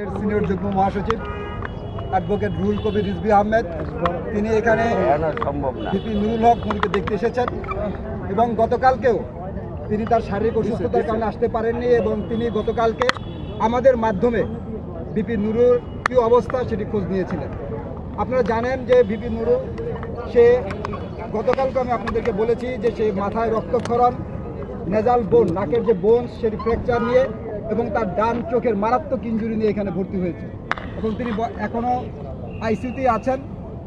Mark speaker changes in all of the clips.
Speaker 1: এর সিনিয়র যুগ্ম মহাসচিব অ্যাডভোকেট রুহুল কবির রিজবি আহমেদ। তিনি এখানে ভিপি নুরুল হক মুনিকে দেখতে এসেছেন এবং গতকালকেও তিনি তার শারীরিক অসুস্থতার কারণে আসতে পারেননি এবং তিনি গতকালকে আমাদের মাধ্যমে ভিপি নুরুর কী অবস্থা সেটি খোঁজ নিয়েছিলেন। আপনারা জানেন যে ভিপি নুরু, সে গতকালকে আমি আপনাদেরকে বলেছি যে সে মাথায় রক্তক্ষরণ নেজাল বোন নাকের যে বোন সেটি ফ্র্যাকচার নিয়ে এবং তার ডান চোখের মারাত্মক ইঞ্জুরি নিয়ে এখানে ভর্তি হয়েছে। এবং তিনি এখনও আইসিউতে আছেন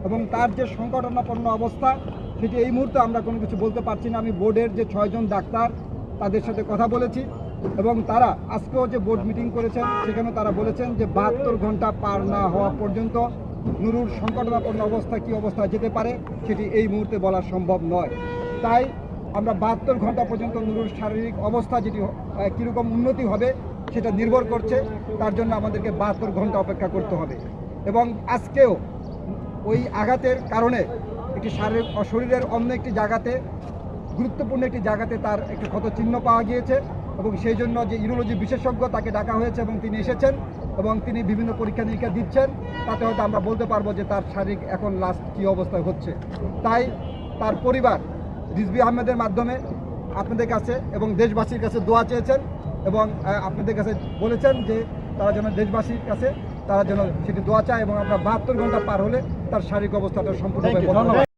Speaker 1: এবং তার যে সংকটনাপন্ন অবস্থা, সেটি এই মুহূর্তে আমরা কোনো কিছু বলতে পারছি না। আমি বোর্ডের যে ছয়জন ডাক্তার, তাদের সাথে কথা বলেছি এবং তারা আজকেও যে বোর্ড মিটিং করেছেন সেখানে তারা বলেছেন যে বাহাত্তর ঘণ্টা পার না হওয়া পর্যন্ত নুরুর সংকটনাপন্ন অবস্থা কী অবস্থা যেতে পারে, সেটি এই মুহূর্তে বলা সম্ভব নয়। তাই আমরা বাহাত্তর ঘণ্টা পর্যন্ত নুরুর শারীরিক অবস্থা যেটি কীরকম উন্নতি হবে সেটা নির্ভর করছে, তার জন্য আমাদেরকে বাহাত্তর ঘণ্টা অপেক্ষা করতে হবে। এবং আজকেও ওই আঘাতের কারণে একটি শারীরিক শরীরের অন্য একটি জায়গাতে, গুরুত্বপূর্ণ একটি জায়গাতে তার একটি ক্ষত চিহ্ন পাওয়া গিয়েছে এবং সেই জন্য যে ইউরোলজি বিশেষজ্ঞ তাকে ডাকা হয়েছে এবং তিনি এসেছেন এবং তিনি বিভিন্ন পরীক্ষা নিরীক্ষা দিচ্ছেন, তাতে হয়তো আমরা বলতে পারব যে তার শারীরিক এখন লাস্ট কী অবস্থায় হচ্ছে। তাই তার পরিবার রিজবি আহমেদের মাধ্যমে আপনাদের কাছে এবং দেশবাসীর কাছে দোয়া চেয়েছেন এবং আপনাদের কাছে বলেছেন যে তারা যেন দেশবাসীর কাছে তারা যেন সেটি দোয়া চায় এবং আমরা বাহাত্তর ঘণ্টা পার হলে তার শারীরিক অবস্থাটা সম্পূর্ণভাবে হবে।